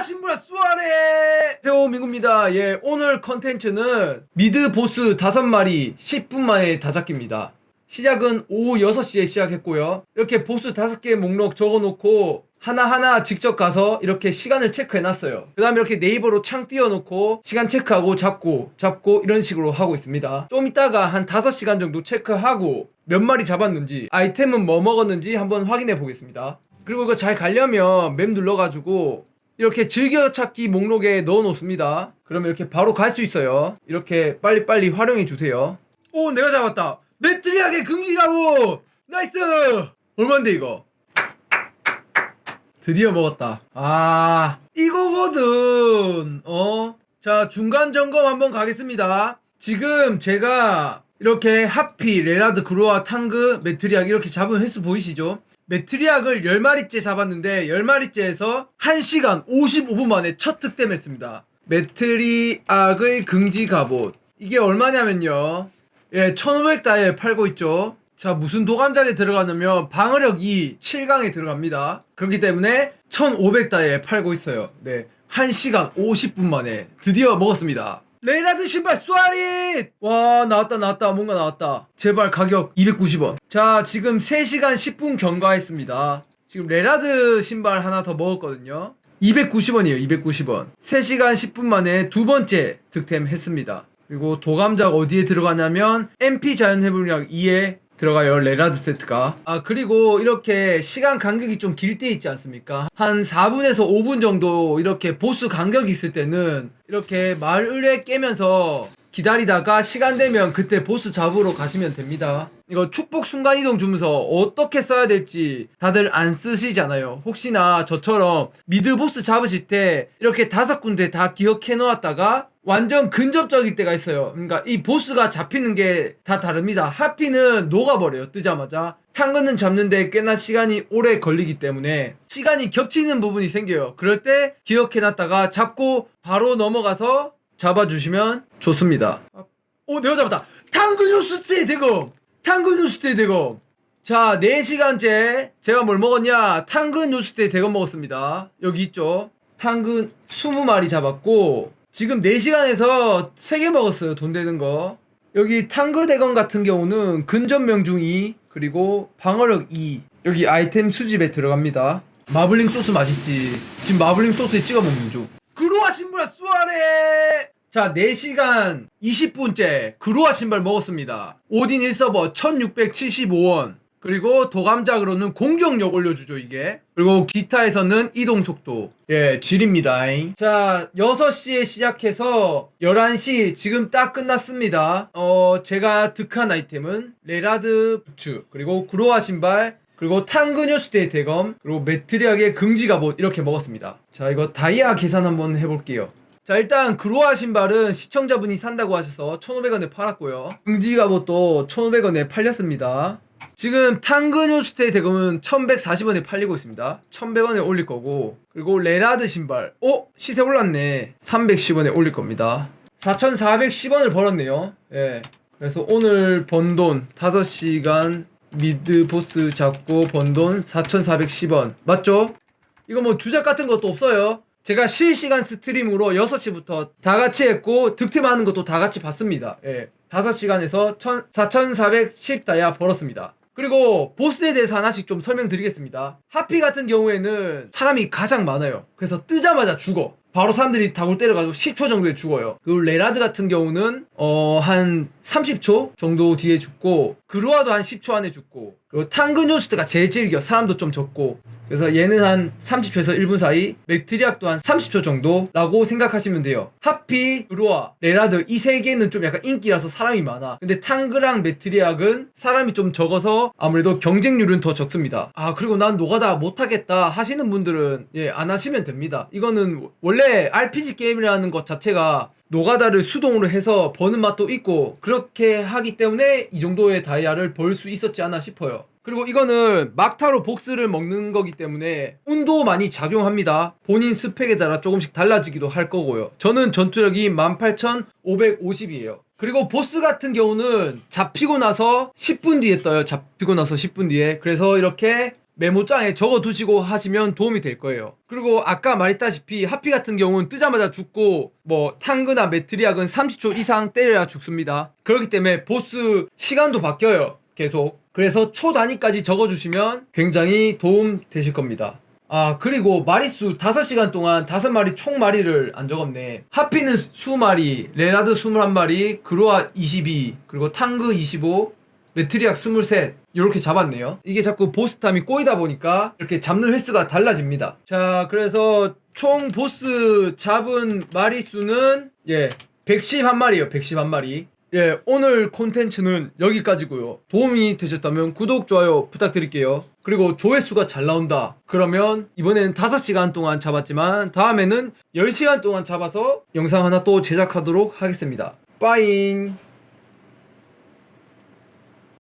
신부라 수아레 세오민구입니다. 예 오늘 컨텐츠는 미드 보스 5마리 10분 만에 다 잡기입니다. 시작은 오후 6시에 시작했고요. 이렇게 보스 5개 목록 적어놓고 하나하나 직접 가서 이렇게 시간을 체크해놨어요. 그 다음에 이렇게 네이버로 창 띄워놓고 시간 체크하고 잡고 잡고 이런 식으로 하고 있습니다. 좀 이따가 한 5시간 정도 체크하고 몇 마리 잡았는지 아이템은 뭐 먹었는지 한번 확인해 보겠습니다. 그리고 이거 잘 가려면 맵 눌러가지고 이렇게 즐겨찾기 목록에 넣어 놓습니다. 그러면 이렇게 바로 갈 수 있어요. 이렇게 빨리빨리 활용해 주세요. 오, 내가 잡았다. 매트리하게 금기 가고 나이스! 얼만데 이거? 드디어 먹었다. 아, 이거거든. 어? 자, 중간 점검 한번 가겠습니다. 지금 제가 이렇게 하피, 레라드, 그로아, 탕그, 메트리악 이렇게 잡은 횟수 보이시죠? 메트리악을 10마리째 잡았는데 10마리째에서 1시간 55분 만에 첫 득템했습니다. 메트리악의 긍지 갑옷. 이게 얼마냐면요. 예, 1500다에 팔고 있죠. 자, 무슨 도감작에 들어가냐면 방어력 2, 7강에 들어갑니다. 그렇기 때문에 1500다에 팔고 있어요. 네. 1시간 50분 만에 드디어 먹었습니다. 레이라드 신발 쏘아리! 와, 나왔다, 나왔다. 뭔가 나왔다. 제발 가격 290원. 자, 지금 3시간 10분 경과했습니다. 지금 레라드 신발 하나 더 먹었거든요. 290원이에요, 290원. 3시간 10분 만에 두 번째 득템했습니다. 그리고 도감작 어디에 들어가냐면 MP 자연해불력 2에 들어가요 레라드 세트가. 아 그리고 이렇게 시간 간격이 좀 길 때 있지 않습니까? 한 4분에서 5분 정도 이렇게 보스 간격이 있을 때는 이렇게 마을에 깨면서 기다리다가 시간 되면 그때 보스 잡으러 가시면 됩니다 이거 축복 순간이동 주면서 어떻게 써야 될지 다들 안 쓰시잖아요 혹시나 저처럼 미드 보스 잡으실 때 이렇게 다섯 군데 다 기억해 놓았다가 완전 근접적일 때가 있어요. 그러니까 이 보스가 잡히는 게 다 다릅니다. 하피는 녹아버려요. 뜨자마자. 탕근은 잡는데 꽤나 시간이 오래 걸리기 때문에 시간이 겹치는 부분이 생겨요. 그럴 때 기억해놨다가 잡고 바로 넘어가서 잡아주시면 좋습니다. 오, 내가 잡았다. 탕근 뉴스트의 대검! 탕근 뉴스트의 대검! 자, 4시간째 제가 뭘 먹었냐? 탕근 뉴스트의 대검 먹었습니다. 여기 있죠. 탕근 20마리 잡았고 지금 4시간에서 3개 먹었어요. 돈 되는 거. 여기 탕그 대건 같은 경우는 근접 명중 2 그리고 방어력 2 여기 아이템 수집에 들어갑니다. 마블링 소스 맛있지. 지금 마블링 소스에 찍어 먹는 중. 그로아 신부라 수아레! 자, 4시간 20분째 그로아 신발 먹었습니다. 오딘 1서버 1675원. 그리고 도감작으로는 공격력 올려주죠, 이게. 그리고 기타에서는 이동 속도. 예, 질입니다. 자, 6시에 시작해서 11시 지금 딱 끝났습니다. 어, 제가 득한 아이템은 레라드 부츠, 그리고 구로아 신발, 그리고 탕그뉴스테이 대검, 그리고 메트리악의 금지 갑옷 이렇게 먹었습니다. 자, 이거 다이아 계산 한번 해볼게요. 자 일단 그로아 신발은 시청자분이 산다고 하셔서 1500원에 팔았고요. 금지 갑옷도 1500원에 팔렸습니다. 지금 탕그뉴스테이 대금은 1140원에 팔리고 있습니다. 1100원에 올릴 거고 그리고 레라드 신발. 어? 시세 올랐네. 310원에 올릴 겁니다. 4410원을 벌었네요. 예. 그래서 오늘 번 돈 5시간 미드 보스 잡고 번 돈 4410원. 맞죠? 이거 뭐 주작 같은 것도 없어요 제가 실시간 스트림으로 6시부터 다 같이 했고 득템하는 것도 다 같이 봤습니다. 예. 5시간에서 4,410다야 벌었습니다. 그리고 보스에 대해서 하나씩 좀 설명드리겠습니다. 하피 같은 경우에는 사람이 가장 많아요. 그래서 뜨자마자 죽어. 바로 사람들이 다굴 때려가지고 10초 정도에 죽어요. 그리고 레라드 같은 경우는 어 한 30초 정도 뒤에 죽고 그루아도 한 10초 안에 죽고 그리고 탕그뉴스트가 제일 질겨 사람도 좀 적고 그래서 얘는 한 30초에서 1분 사이 맥트리악도 한 30초 정도라고 생각하시면 돼요. 하피, 그루아, 레라드 이 세 개는 좀 약간 인기라서 사람이 많아. 근데 탕그랑 메트리악은 사람이 좀 적어서 아무래도 경쟁률은 더 적습니다. 아 그리고 난 노가다 못하겠다 하시는 분들은 예 안 하시면 됩니다. 이거는 원래 RPG 게임이라는 것 자체가 노가다를 수동으로 해서 버는 맛도 있고 그렇게 하기 때문에 이 정도의 다이아를 벌 수 있었지 않나 싶어요. 그리고 이거는 막타로 복스를 먹는 거기 때문에 운도 많이 작용합니다. 본인 스펙에 따라 조금씩 달라지기도 할 거고요. 저는 전투력이 18,550이에요. 그리고 보스 같은 경우는 잡히고 나서 10분 뒤에 떠요. 잡히고 나서 10분 뒤에. 그래서 이렇게 메모장에 적어 두시고 하시면 도움이 될 거예요. 그리고 아까 말했다시피 하피 같은 경우는 뜨자마자 죽고 뭐 탕그나 메트리악은 30초 이상 때려야 죽습니다. 그렇기 때문에 보스 시간도 바뀌어요. 계속. 그래서 초 단위까지 적어 주시면 굉장히 도움 되실 겁니다. 아 그리고 마리수 5시간 동안 5마리 총 마리를 안 적었네. 하피는 20마리 레나드 21마리 그로아 22 그리고 탕그 25 메트리악 23 이렇게 잡았네요. 이게 자꾸 보스탐이 꼬이다 보니까 이렇게 잡는 횟수가 달라집니다. 자 그래서 총 보스 잡은 마리수는 예 111마리에요 111마리 예 오늘 콘텐츠는 여기까지고요. 도움이 되셨다면 구독 좋아요 부탁드릴게요. 그리고 조회수가 잘 나온다. 그러면 이번에는 5시간 동안 잡았지만 다음에는 10시간 동안 잡아서 영상 하나 또 제작하도록 하겠습니다. 빠잉